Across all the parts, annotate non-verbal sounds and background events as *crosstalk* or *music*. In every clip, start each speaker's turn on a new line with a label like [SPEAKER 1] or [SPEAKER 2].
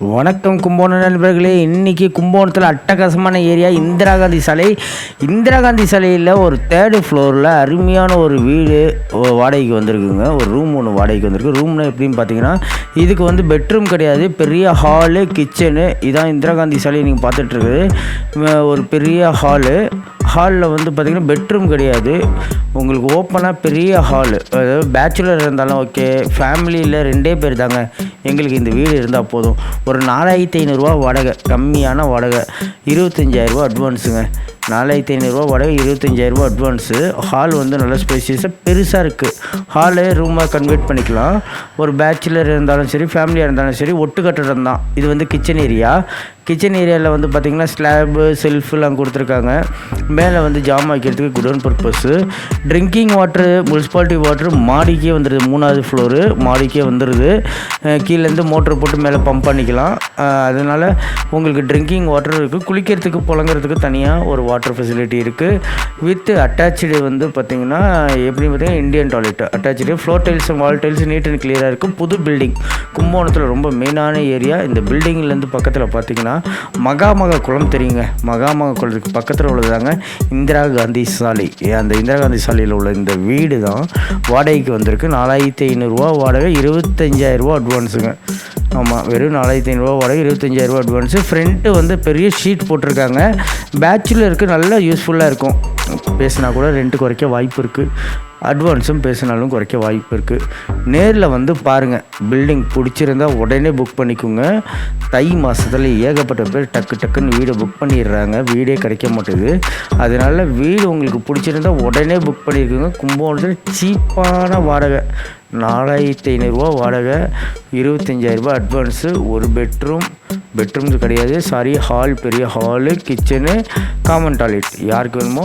[SPEAKER 1] வணக்கம் கும்போணம் நண்பர்களே. இன்றைக்கி கும்போணத்தில் அட்டகாசமான ஏரியா இந்திரா காந்தி சாலை. இந்திரா காந்தி சாலையில் ஒரு தேர்டு ஃப்ளோரில் அருமையான ஒரு வீடு வாடகைக்கு வந்திருக்குங்க. ஒரு ரூம் ஒன்று வாடகைக்கு வந்திருக்கு. ரூம்னா எப்படின்னு பார்த்தீங்கன்னா இதுக்கு வந்து பெட்ரூம் கிடையாது. பெரிய ஹாலு கிச்சனு இதான் இந்திரா காந்தி சாலை நீங்கள் பார்த்துட்ருக்குது ஒரு பெரிய ஹாலு ஹாலில் வந்து பார்த்திங்கன்னா பெட்ரூம் கிடையாது. உங்களுக்கு ஓப்பனாக பெரிய ஹாலு அதாவது பேச்சுலர் இருந்தாலும் ஓகே ஃபேமிலியில் ரெண்டே பேர் தாங்க. எங்களுக்கு இந்த வீடு இருந்தால் போதும். ஒரு நாலாயிரத்தி ஐநூறுரூவா வாடகை கம்மியான வாடகை. இருபத்தஞ்சாயிரரூவா அட்வான்ஸுங்க நாலாயிரத்தி ஐநூறுரூவா வாடகை இருபத்தஞ்சாயிரரூபா அட்வான்ஸு ஹால் வந்து நல்ல ஸ்பேசியஸாக பெருசாக இருக்குது ஹாலு ரூமாக கன்வெர்ட் பண்ணிக்கலாம். ஒரு பேச்சுலர் இருந்தாலும் சரி ஃபேமிலியாக இருந்தாலும் சரி ஒட்டு கட்டடம் தான். இது வந்து கிச்சன் ஏரியா கிச்சன் ஏரியாவில் வந்து பார்த்திங்கன்னா ஸ்லாபு செல்ஃபுலாம் கொடுத்துருக்காங்க. மேலே வந்து ஜாம் வைக்கிறதுக்கு godown purpose drinking water municipality water மாடிக்கே வந்துடுது மூணாவது ஃப்ளோரு மாடிக்கே வந்துடுது கீழேருந்து மோட்ரு போட்டு மேலே பம்ப் பண்ணிக்கலாம். அதனால் உங்களுக்கு ட்ரிங்கிங் வாட்டர் இருக்குது குளிக்கிறதுக்கு புழங்குறதுக்கு தனியாக ஒரு வாட்டர் வாட்டர் ஃபெசிலிட்டி இருக்குது வித் அட்டாச்சு வந்து பார்த்திங்கன்னா எப்படி பார்த்தீங்கன்னா Indian toilet attach floor tiles wall tiles neat and கிளியராக இருக்கும் புது பில்டிங் கும்பகோணத்தில் ரொம்ப மெயினான ஏரியா இந்த பில்டிங்லேருந்து பக்கத்தில் பார்த்தீங்கன்னா மகாமக குளம் தெரியுங்க. மகாமக குளத்துக்கு பக்கத்தில் உள்ளதாங்க இந்திரா காந்தி சாலை. அந்த இந்திரா காந்தி சாலையில் உள்ள இந்த வீடு தான் வாடகைக்கு வந்திருக்கு. நாலாயிரத்தி ஐநூறுரூவா வாடகை இருபத்தஞ்சாயிரரூவா அட்வான்ஸுங்க ஆமாம் வெறும் நாலாயிரத்தி ஐநூறுரூவா வரை இருபத்தஞ்சாயிரரூவா அட்வான்ஸு ஃப்ரண்ட்டு வந்து பெரிய ஷீட் போட்டிருக்காங்க. பேச்சுலருக்கு நல்லா யூஸ்ஃபுல்லாக இருக்கும். பேசினா கூட ரெண்ட்டு குறைக்க வாய்ப்பு இருக்குது அட்வான்ஸும் பேசினாலும் குறைக்க வாய்ப்பு இருக்குது நேரில் வந்து பாருங்கள் பில்டிங் பிடிச்சிருந்தா உடனே புக் பண்ணிக்கோங்க. தை மாதத்தில் ஏகப்பட்ட பேர் டக்கு டக்குன்னு வீடை புக் பண்ணிடுறாங்க. வீடே கிடைக்க மாட்டேது அதனால் வீடு உங்களுக்கு பிடிச்சிருந்தா உடனே புக் பண்ணியிருக்குங்க கும்பகோணத்தில் சீப்பான வாடகை. நாலாயிரத்தி ஐநூறுரூவா வாடகை. இருபத்தஞ்சாயிரரூபா அட்வான்ஸு ஒரு பெட்ரூம் பெட்ரூம்ஸ் கிடையாது. சாரி ஹால் பெரிய ஹாலு கிச்சனு காமன் டாய்லெட் யாருக்கு வேணுமோ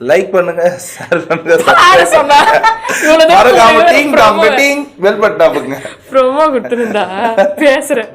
[SPEAKER 2] லைக் பண்ணுங்க ஷேர் பண்ணுங்க *laughs* மறக்காம. டீங் பெல் பட்டன் அமுக்குங்க
[SPEAKER 3] ப்ரோமோ கொடுத்துருந்தா. பேசுறேன்.